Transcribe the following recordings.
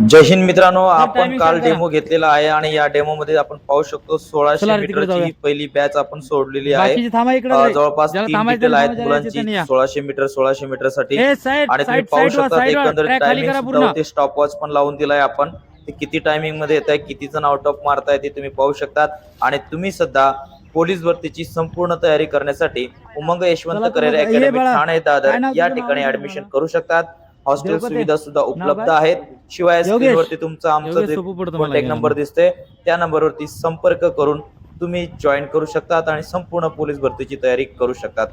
जय हिंद मित्रांनो आपण काल. डेमो घेतलेला आहे आणि या डेमो मध्ये आपण पाहू शकतो सोळाशे मीटरची पहिली बॅच आपण सोडलेली आहे. जवळपास आहेत मुलांची. सोळाशे मीटर सोळाशे मीटरसाठी आणि तुम्ही पाहू शकता एकंदरीत टायमिंग स्टॉप वॉच पण लावून दिलाय आपण ते किती टायमिंगमध्ये येत आहे किती जण आउट ऑफ मारताय ते तुम्ही पाहू शकतात आणि तुम्ही सुद्धा पोलीस भरतीची संपूर्ण तयारी करण्यासाठी उमंग यशवंत ये अकॅडमी. ठाणे दादर या? ठिकाणी ऍडमिशन करू शकतात हॉस्टेल. सुविधा सुद्धा उपलब्ध काय? आहेत शिवाय योगेश. स्क्रीनवरती तुमचा आमचा योगेश जे सोपं पडतं मला कॉन्टॅक्ट घ्यायला. नंबर दिसतोय त्या नंबरवरती संपर्क करून तुम्ही जॉईन करू शकतात आणि संपूर्ण पोलीस भरतीची तयारी करू शकतात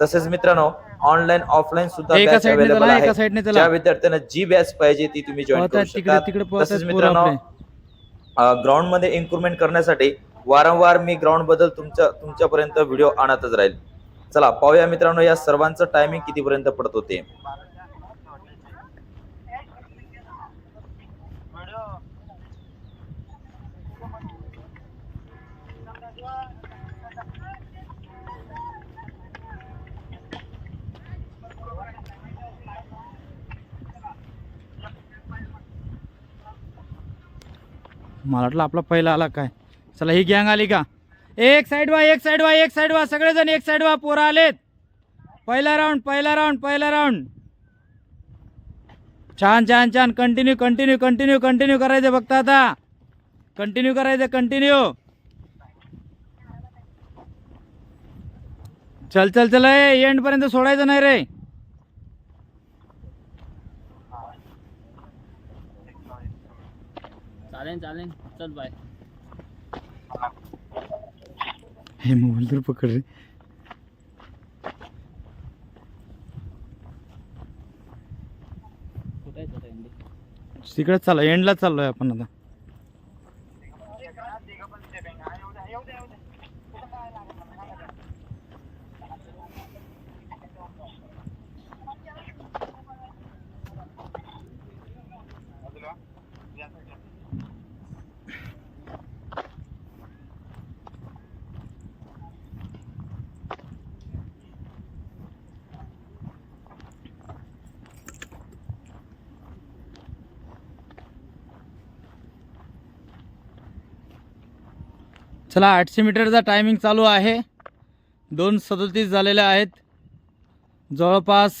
तसेच मित्रांनो ऑनलाईन ऑफलाईन सुद्धा एका बॅच साईडने अवेलेबल चला, एका आहे साईडने चला. ज्या विद्यार्थ्यांना जी बॅच पाहिजे ती तुम्ही जॉईन करू तिकडे शकता तिकडे तसेच पोरं मित्रांनो आपले. ग्राउंडमध्ये इम्प्रुव्हमेंट करण्यासाठी वारंवार मी ग्राउंडबद्दल तुमच्या तुमच्यापर्यंत व्हिडिओ आणतच राहील चला पाहूया मित्रांनो या सर्वांचं टायमिंग कितीपर्यंत पडत होते मला वाटलं आपला पहिला आला काय? चला ही गँग आली का? एक साईड वा एक साईड वा एक साईड वा सगळेजण एक साईड वा पोरं आलेत. पहिला राऊंड पहिला राऊंड पहिला राऊंड छान छान छान. कंटिन्यू कंटिन्यू कंटिन्यू कंटिन्यू करायचं बघता आता. कंटिन्यू करायचं कंटिन्यू चल चल चल एंडपर्यंत सोडायचं नाही रे. चालेल. चल बाय हे मोबाईल तर पकड रे. तिकडेच चाललो एंडलाच चाललोय आपण आता. चला आठशे मीटरचा टायमिंग चालू आहे. दोन सदोतीस झालेले आहेत. जवळपास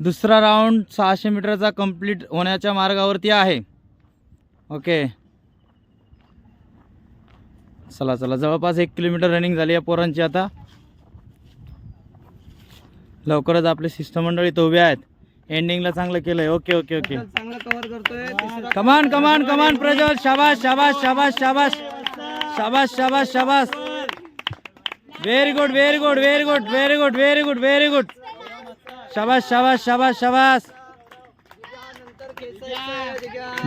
दुसरा राऊंड सहाशे मीटरचा कंप्लीट होण्याच्या मार्गावरती आहे. ओके चला चला जवळपास एक किलोमीटर रनिंग झाली आहे पोरांची आता. लवकरच आपले शिष्टमंडळी तो उभे आहेत. एंडिंगला चांगलं केलंय. ओके ओके ओके चांगलं कव्हर करतोय. कमान कमान कमान प्रज्वल शाबाश शाबाश शाबाश शाबाश शाबाश शाबाश शाबाश very good very good very good very good very good very good शाबाश शाबाश शाबाश शाबाश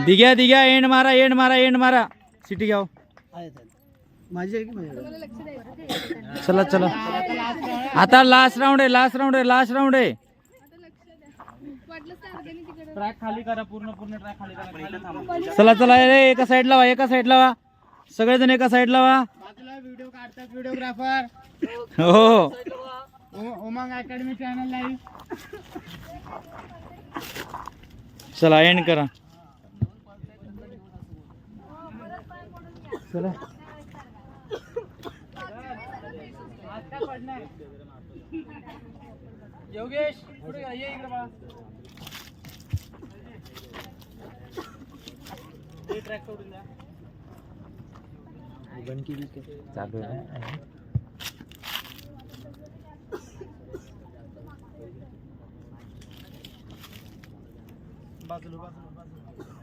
दिग्या दिग्या एंड मारा एंड मारा एंड मारा. सिटी घ्याव. माझी आहे की माझी? चला चला. आता लास्ट राऊंड आहे लास्ट राऊंड आहे लास्ट राऊंड आहे. ट्रॅक खाली करा पूर्ण पूर्ण ट्रॅक खाली करा. चला चला. रे एका साईडला वा एका साईडला वा. सगळेजण एका साईडला वा. बाजूला व्हिडिओ काढतात व्हिडिओग्राफर हो. उमंग अकॅडमी चॅनल लाईव्ह चला एंड करा. चला. योगेश पुढे या, ये इकडे बा ट्रॅक सोडून द्या. बाजूला बाजूला बाजूला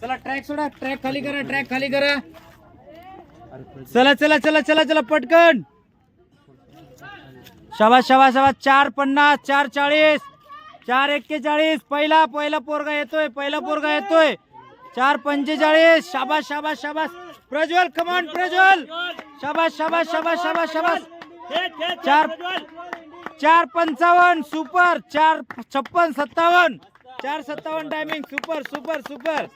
चला ट्रॅक सोडा ट्रॅक खाली करा ट्रॅक खाली करा। चला चला चला चला चला पटकन. शवा शाबास शवा चार पन्नास चार चाळीस चार एक्केचाळीस. पहिला पहिला पोरगा येतोय पहिला पोरगा येतोय. चार पंचेचाळीस. शाबास शाबास शाबास. प्रज्वल कमान प्रज्वल. शाबास शाबास शाबास शाबास शाबास. चार चार पंचावन्न सुपर चार छप्पन सत्तावन्न. चार सत्तावन्न टायमिंग सुपर सुपर सुपर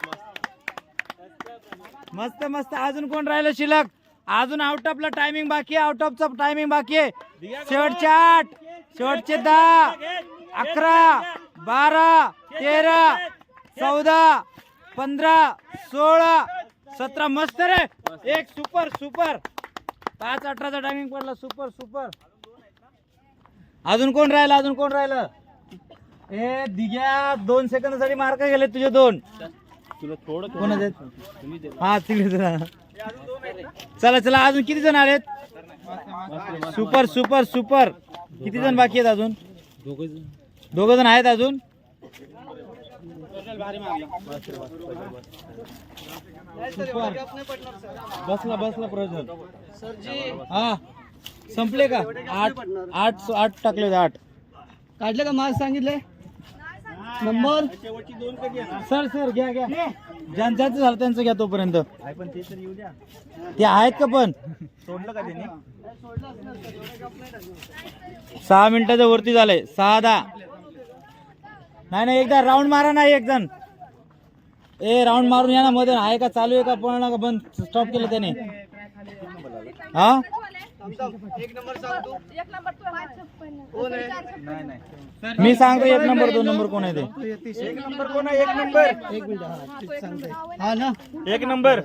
मस्त मस्त. अजून कोण राहिलं शिलक अजून आउट ऑफला टायमिंग बाकी आहे आउट ऑफचा टायमिंग बाकी आहे. शेवटचे आठ शेवटचे दहा अकरा बारा तेरा चौदा पंधरा सोळा सतरा. मस्त रे. एक सुपर सुपर पाच अठराचा टायमिंग पडला. सुपर सुपर अजून कोण राहिलं? अजून कोण राहिलं? ए दिग्या दोन सेकंदासाठी मार्क गेले तुझे दोन. कोणाचे? आहेत? हा तिकडे जरा. चला चला अजून किती जण आलेत? Super super super. किती जण बाकी आहेत अजून? दोघ जण आहेत अजून? सुपर. बसला बसला प्रयोजन. हा. संपले का? आठ आठ आठ टाकले होते आठ. काढले का मार्क्स सांगितले नंबर? सर सर घ्या घ्या. ज्यांचं ज्यांचं झालं त्यांचं घ्या तोपर्यंत. ते आहेत का पण? सहा मिनिटाच्या वरती झालंय. सहा दहा. नाही नाही एकदा राऊंड मारा नाही एक जण ए राऊंड मारून या ना मध्ये आहे का चालू आहे का पळणं का बंद? स्टॉप केलं त्याने. हा? एक नंबर. कोण आहे? मी सांगतो एक नंबर दोन नंबर कोण आहे ते? एक नंबर कोण आहे? एक नंबर. एक मिनिट हा ना? एक नंबर.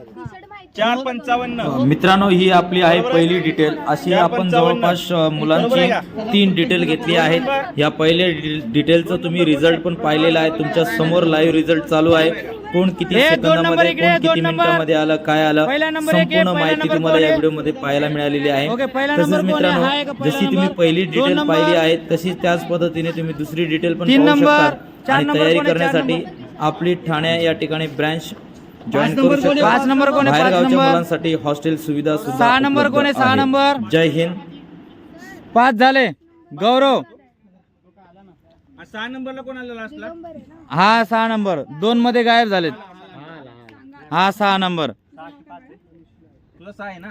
चार पंचावन्न. मित्रांनो ही आपली आहे पहिली डिटेल अशी आपण जवळपास मुलांची तीन डिटेल घेतली आहेत. या पहिल्या डिटेलचं तुम्ही रिझल्ट पण पाहिलेला आहे. तुमच्यासमोर लाईव्ह रिझल्ट चालू आहे. कोण किती सेकंदामध्ये कोण किती नंबर. मिनिटांमध्ये आलं काय आलं पहिला नंबर एक आहे, संपूर्ण पहिला माहिती तुम्हाला या? व्हिडिओमध्ये पाहायला मिळालेली आहे ओके, पहिला तसेच नंबर कोण आहे? मित्रांनो हा आहे का पहिला जशी तुम्ही? पहिली दोन डिटेल? पाहिली आहे तशीच त्याच पद्धतीने तुम्ही दुसरी डिटेल पण तीन पाहू नंबर, शकता आणि नंबर तयारी करण्यासाठी आपली ठाणे या ठिकाणी ब्रँच जॉईन नंबर करू कोण आहे? शकता पाच नंबर कोण नंबर? मुलांसाठी हॉस्टेल सुविधा सुद्धा सहा नंबर कोण आहे? सहा. नंबर? जय हिंद पाच झाले गौरव सहा नंबरला कोण आलं लास्टला हा सहा नंबर. दोन मध्ये गायब झालेत. हा सहा नंबर. तुला सहा आहे ना